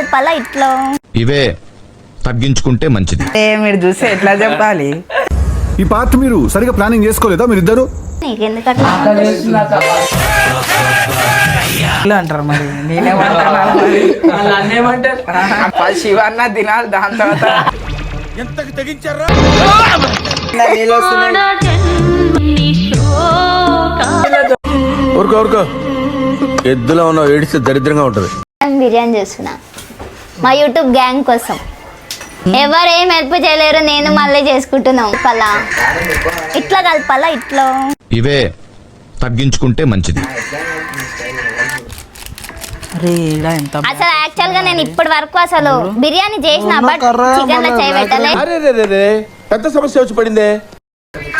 కలపాలా ఇట్లా. ఇవే తగ్గించుకుంటే మంచిది. ఏ మీరు చూస్తే ఎట్లా చెప్పాలి? ఈ పార్ట్ మీరు సరిగా ప్లానింగ్ చేసుకోలేదా మీరిద్దరు? నీకెందుకు అట్లా ఇట్లా అంటారు మరి. నేనేమంటాను మరి? వాళ్ళు అన్నేమంటారు? ఫస్ట్ శివన్న తినాలి దాని తర్వాత. నీళ్ళు వస్తున్నాయి. ఊరుకో ఊరుకో. ఎద్దులో ఉన్న ఏడిస్తే దరిద్రంగా ఉంటది. నేను బిర్యానీ చేస్తున్నా. మా యూట్యూబ్ గ్యాంగ్ కోసం. ఎవరు ఏం హెల్ప్ చేయలేరు నేను మళ్ళీ చేసుకుంటున్నాం. పలా. ఇట్లా కలపాలా ఇట్లా. ఇవే తగ్గించుకుంటే మంచిది. అరే ఈడ ఎంత అసలు యాక్చువల్గా నేను ఇప్పటి వరకు అసలు బిర్యానీ చేసిన బట్ చికెన్లో చేయి పెట్టలే. అరే రే రే రే పెద్ద సమస్య వచ్చి పడిందే.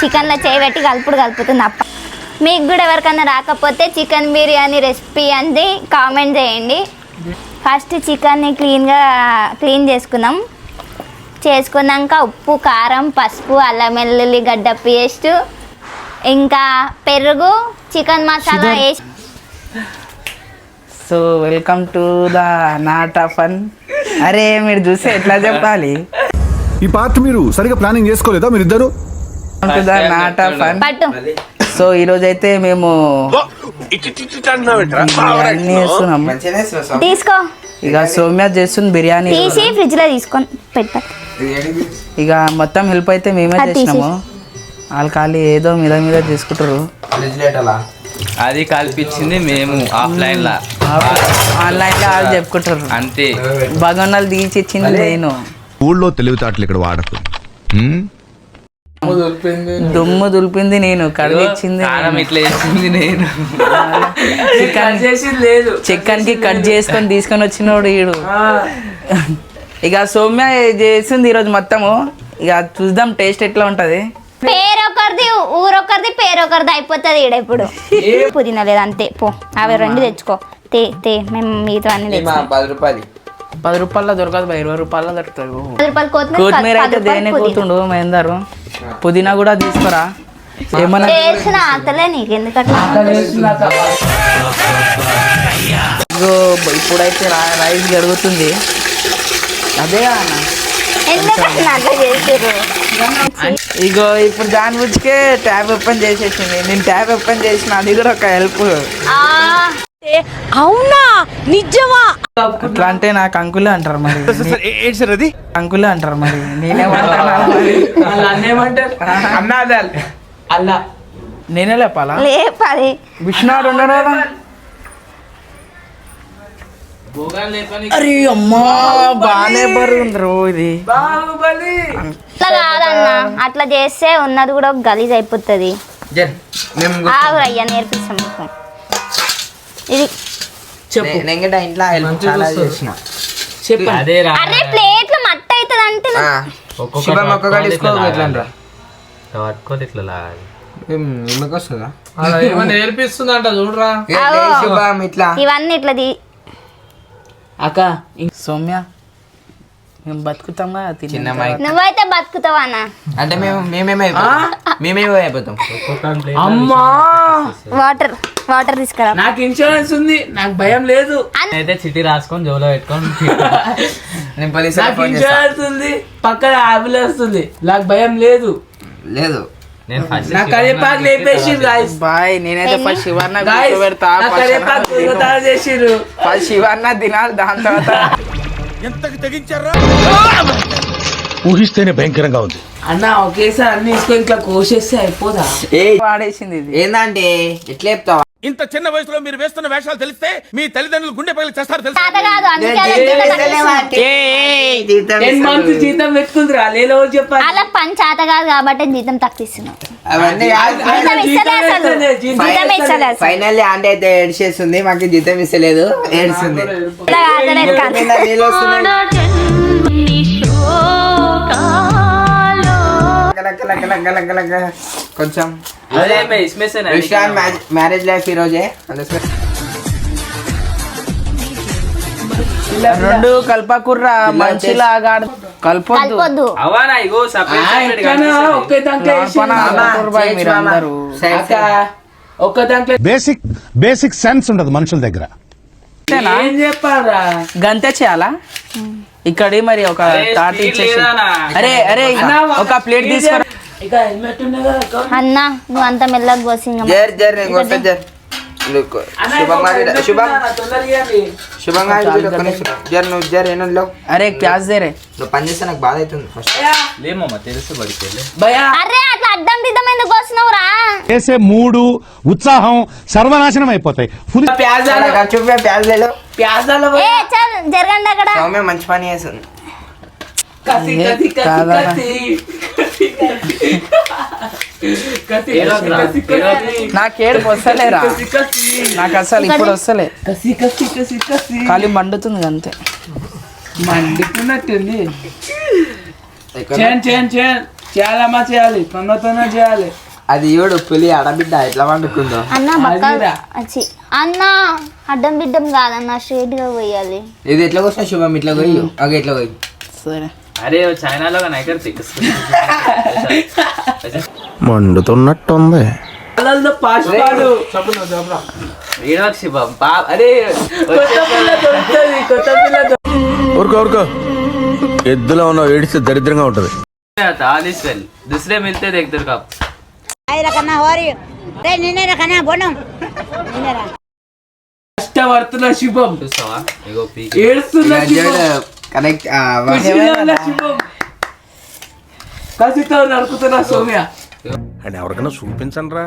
చికెన్లో చేయి పెట్టి కలుపుడు కలుపుతుంది అప్ప. మీకు కూడా ఎవరికైనా రాకపోతే చికెన్ బిర్యానీ రెసిపీ అని కామెంట్ చేయండి. ఫస్ట్ చికెన్ని క్లీన్గా క్లీన్ చేసుకున్నాం. చేసుకున్నాక ఉప్పు కారం పసుపు అల్లం వెల్లుల్లి గడ్డ పేస్ట్ ఇంకా పెరుగు చికెన్ మసాలా వేసి so welcome to the knot of fun అరే మీరు చూస్తే ఎట్లా చెప్పాలి? ఈ పార్ట్ మీరు సరిగా ప్లానింగ్ చేసుకోలేదా మీరిద్దరు? నాట్ ఆఫ్ పట్టు. సో ఈ రోజు అయితే మేము అన్ని చేస్తున్నాము. తీసుకో. ఇక సౌమ్య చేస్తుంది బిర్యానీ తీసి ఫ్రిడ్జ్లో తీసుకొని పెట్ట ఇక మొత్తం హెల్ప్ అయితే మేమే చేసినాము. వాళ్ళు ఖాళీ ఏదో మీద మీద చేసుకుంటారు. అది కల్పించింది మేము ఆఫ్లైన్ లా ఆన్లైన్లో వాళ్ళు చెప్పుకుంటారు. అంతే. భగవన్నాలు తీసి ఇచ్చింది నేను. ఊళ్ళో తెలివితేటలు ఇక్కడ వాడకు? దుమ్ము దులిపింది. నేను కడిగిచ్చింది కారం ఇట్లా వేసింది నేను. చికెన్ చేసింది లేదు. చికెన్కి కట్ చేసుకొని తీసుకొని వచ్చినోడు ఈడు. ఇక సౌమ్య చేసింది ఈరోజు మొత్తము. ఇక చూద్దాం టేస్ట్ ఎట్లా ఉంటది? పేరొకరిది ఊరొకరిది పేరొకరిది అయిపోతుంది ఈడ ఇప్పుడు. పుదీనా లేదు అంతే పో. అవి రెండు తెచ్చుకో. తే తే మేము మీతో అన్ని పది రూపాయలు. పది రూపాయల దొరకదు బా, ఇరవై రూపాయల రూపాయలు కొత్తిమీర అయితే దేనే పుదీనా. కూతుండు మహేందరు. పుదీనా కూడా తీసుకురా? ఏమన్నా ఇప్పుడైతే రైస్ జరుగుతుంది. అదే ఇగో ఇప్పుడు దాని గురించికే ట్యాబ్ ఓపెన్ చేసేసింది. నేను ట్యాబ్ ఓపెన్ చేసిన అది కూడా ఒక హెల్ప్ అట్లా అంటే నాకు అంకులే అంటారు మరి. అంకులే అంటారు మరి. నేనేమంటాను అన్నేమంటారు అన్నాదాలు. అల్లా నేనే లేపాలా? ఉండడు కదా అరే అమ్మా బాగానే బరువుంది ఇది. బాహుబలి. అట్లా కాదన్న. అట్లా చేస్తే ఉన్నది కూడా గలీజ్ అయిపోతుంది. ఆగు అయ్యా నేర్పిస్తాం మీకు ఇది చెప్పు. ఇంట్లో help చాలా చేసిన. చెప్పు అదే అరే ప్లేట్లు మట్టి అవుతుంది అంటే శివం ఎట్లా పట్టుకోవాలి ఇట్లా లాగాలి. ఎందుకు వస్తుందా? అలా ఏమన్నా నేర్పిస్తుందంట చూడరా. ఆగో. శుభం ఇట్లా. ఇవన్నీ ఇట్లా తీ. అక్క ఇం- సౌమ్య మేము బతుకుతాం చిన్న. నువ్వైతే బతుకుతావా అన్న. అంటే మేము మేమేమో మేమేమో అయిపోతాం. అమ్మా! వాటర్ వాటర్ తీసుకురా. నాకు ఇన్సూరెన్స్ ఉంది నాకు భయం లేదు. అయితే చిట్టి రాసుకొని జోలో పెట్టుకొని నేను పోలీసు ఇన్సూరెన్స్ ఉంది. పక్కన అంబులెన్స్ ఉంది నాకు భయం లేదు. లేదు. నేను ఫస్ట్ నా గాయస్ బాయ్ నేనైతే ఫస్ట్ శివన్న కూర్చోబెడతా ఫస్ట్ చేసిర్రు ఫస్ట్ శివన్న తినాలి దాని తర్వాత ఊహిస్తేనే భయంకరంగా ఉంది. అన్న ఒకేసారి అన్ని తీసుకొని ఇట్లా కోసేస్తే అయిపోదా? వాడేసింది ఇది. ఏందంటే ఎట్లా చెప్తావా? ఇంత చిన్న వయసులో మీరు వేస్తున్న వేషాలు తెలిస్తే మీ తల్లిదండ్రులు గుండె పగిలి చేస్తారు తెలుసా? జీతం తక్కువ ఇస్తున్నాం. టెన్ మంత్స్ జీతం పెట్టుకుందిరా లేలో చెప్పాలి. అలా పని చేత కాదు కాబట్టి జీతం తక్కువ ఇస్తున్నాం అవన్నీ జీతం ఇస్తలే అసలు. జీతం ఇస్తలే. అసలు. ఫైనల్లీ ఆంటీ అయితే ఏడ్చేస్తుంది మాకు జీతం ఇస్తలేదు ఏడుస్తుంది ఇట్లా కాదలేదు కాదు కింద నీళ్ళు వస్తున్నాయి లక, లక, లక, లక, లక, లక. కొంచెం అదే మే ఇస్మే से नहीं విశ్రాన్ మ్యారేజ్ లైఫ్ ఈ రోజే అందుకే రెండు కల్పకుర్రా మంచిలాగా కలపొద్దు కలపొద్దు అవనా ఇగో సపరేట్ ఒకే దాంట్లో మీరందరూ ఒక్క దాంట్లో బేసిక్ బేసిక్ సెన్స్ ఉండదు మనుషుల దగ్గర అంతేనా ఏం చెప్పారా గంతే చేయాలా ఇక్కడ మరి ఒక అరే, తాటి స్పీడ్ ఇచ్చేసి లేదానా? అరే అరే ఒక ప్లేట్ తీసుకురా ఇక హెల్మెట్ కదా. అన్న నువ్వు అంత మెల్లగా కోసింగ జర్ జర్ నేను కొట్టా జర్. అరే ప్యాజ్ దేరే నువ్వు పని చేస్తే నాకు బాధ అవుతుంది ఫస్ట్ లేమమ్మా తెలుసు బడికి భయా అరే అట్లా అడ్డం దిద్దం ఎందుకు కోసినావు రా? చేసే మూడు ఉత్సాహం సర్వనాశనం అయిపోతాయి. ఫుల్ ప్యాజాలు. చూపే ప్యాజ్లలో ప్యాజాలు. ఏ చల్ జరగండి అక్కడ. మంచి పని చేస్తుంది. కసి ఏ, కసి కసి కాదా? కసి కసి కసి కసి నాకేడు వస్తలేరా కసి కసి నాకు అసలు ఇప్పుడు వస్తలే కసి కసి కసి కసి ఖాళీ మండుతుంది అంతే మండుకున్నట్టుంది చేయండి చేయండి చేయండి చేయాలమ్మా చేయాలి తొందరతోనే చేయాలి అది ఏడు పులి ఆడబిడ్డ ఎట్లా వండుకుందో అన్న అడ్డం బిడ్డం కాదన్న స్ట్రైట్గా పోయాలి. ఇది ఎట్లా కోసం శుభం ఇట్లా పోయి అగ ఇట్లా పోయి సరే. అరే చైనాలో మండుతున్నట్టుంది. ఎద్దులో ఉన్న ఏడిస్తే దరిద్రంగా ఉంటది. కష్టపడుతున్నా శుభం చూస్తావా? ఏడుస్తున్నా కనెక్ట్ కసితో నడుపుతున్న సౌమ్య అని ఎవరికైనా చూపించండి రా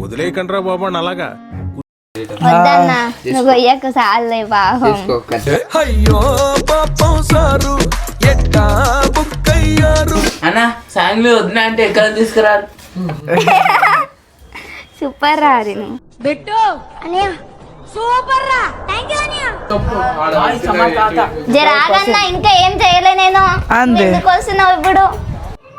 వదిలేయకండి రా బాబు అని అలాగా చాలే పాపం తీసుకో కట్. అన్న సాంగ్లు వద్దునా అంటే ఎక్కడ తీసుకురా సూపర్ జర ఆగన్న ఇంకా ఏం చేయలే నేను. అంతే. ఎందుకు వస్తున్నావు ఇప్పుడు?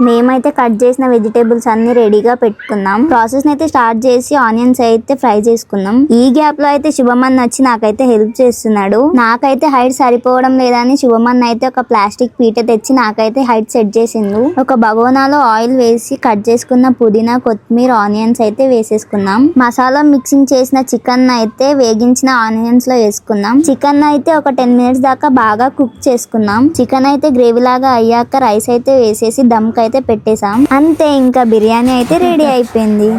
మేమైతే కట్ చేసిన వెజిటేబుల్స్ అన్ని రెడీగా పెట్టుకున్నాం. ప్రాసెస్ అయితే స్టార్ట్ చేసి ఆనియన్స్ అయితే ఫ్రై చేసుకున్నాం. ఈ గ్యాప్లో అయితే శుభమన్ వచ్చి నాకైతే హెల్ప్ చేస్తున్నాడు. నాకైతే హైట్ సరిపోవడం లేదని శుభమన్ అయితే ఒక ప్లాస్టిక్ పీట తెచ్చి నాకైతే హైట్ సెట్ చేసిండు. ఒక బగోనాలో ఆయిల్ వేసి కట్ చేసుకున్న పుదీనా కొత్తిమీర ఆనియన్స్ అయితే వేసేసుకున్నాం. మసాలా మిక్సింగ్ చేసిన చికెన్ అయితే వేగించిన ఆనియన్స్లో వేసుకున్నాం. చికెన్ అయితే ఒక టెన్ మినిట్స్ దాకా బాగా కుక్ చేసుకున్నాం. చికెన్ అయితే గ్రేవీ లాగా అయ్యాక రైస్ అయితే వేసేసి దమ్కైతే అయితే పెట్టేసాం అంతే ఇంకా బిర్యానీ అయితే రెడీ అయిపోయింది.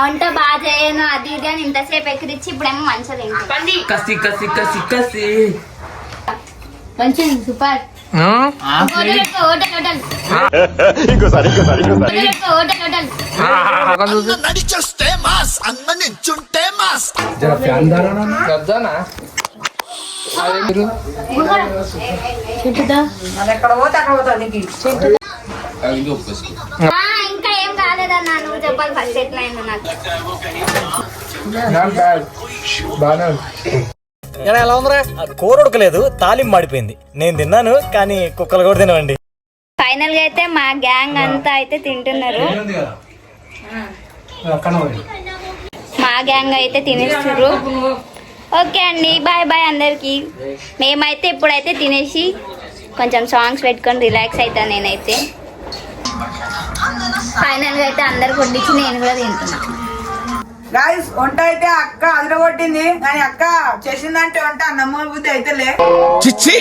వంట బాగా చేయను అది ఇది అని ఇంతసేపు ఎక్కిరిచ్చి ఇప్పుడేమో మంచిగా తింటాం. కసి కసి కసి కసి. మంచిది సూపర్. హోటల్ పెట్టుకో, హోటల్ హోటల్ హోటల్ పెట్టుకో, హోటల్ హోటల్ ఆ, ఇంకా ఏం కాలేదన్నా నువ్వు చెప్పాలి ఫస్ట్ ఎట్లా అయిందో నాకు. ఎలా ఉందిరా? కూర ఉడకలేదు తాలింపు మాడిపోయింది. నేను తిన్నాను కానీ కుక్కలు కూడా తినవండి. ఫైనల్గా అయితే మా గ్యాంగ్ అంతా అయితే తింటున్నారు. మా గ్యాంగ్ అయితే తినేస్తున్నారు ఓకే అండి బాయ్ బాయ్ అందరికి. మేమైతే ఇప్పుడైతే తినేసి కొంచెం సాంగ్స్ పెట్టుకొని రిలాక్స్ అవుతాను నేనైతే. ఫైనల్గా అయితే అందరికి వడ్డించి నేను కూడా తింటున్నా. గాయస్ వంట అయితే అక్క అదరగొట్టింది. కానీ అక్క చేసిందంటే వంట నమ్మని బుద్ధి అయితేలే. చిచ్చి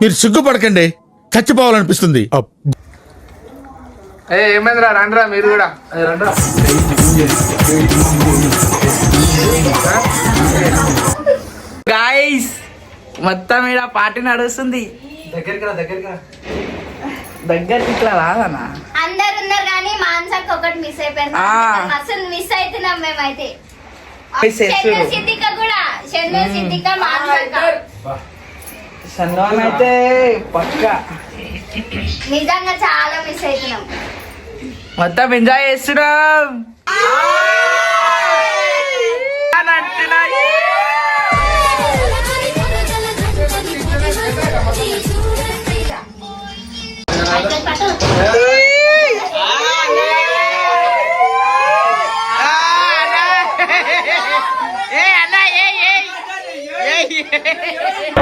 మీరు సిగ్గుపడకండి. చచ్చిపోవాలనిపిస్తుంది. ఏమైందిరా? రండిరా మీరు కూడా. గాయస్ మొత్తం ఈడ పార్టీ నడుస్తుంది. దగ్గరికి ఇట్లా రాదన్నా? అందరు మాన్సాక్ ఒకటి మిస్ అయిపోయింది. అసలు మిస్ అవుతున్నాం మేమైతే. చంద్ర కూడా చంద్ర మాన్సాక చందనం అయితే పక్క. నిజంగా చాలా మిస్ అవుతున్నాం. మొత్తం ఎంజాయ్ చేస్తున్నాం. అంటున్నా. Ei, ei, ei.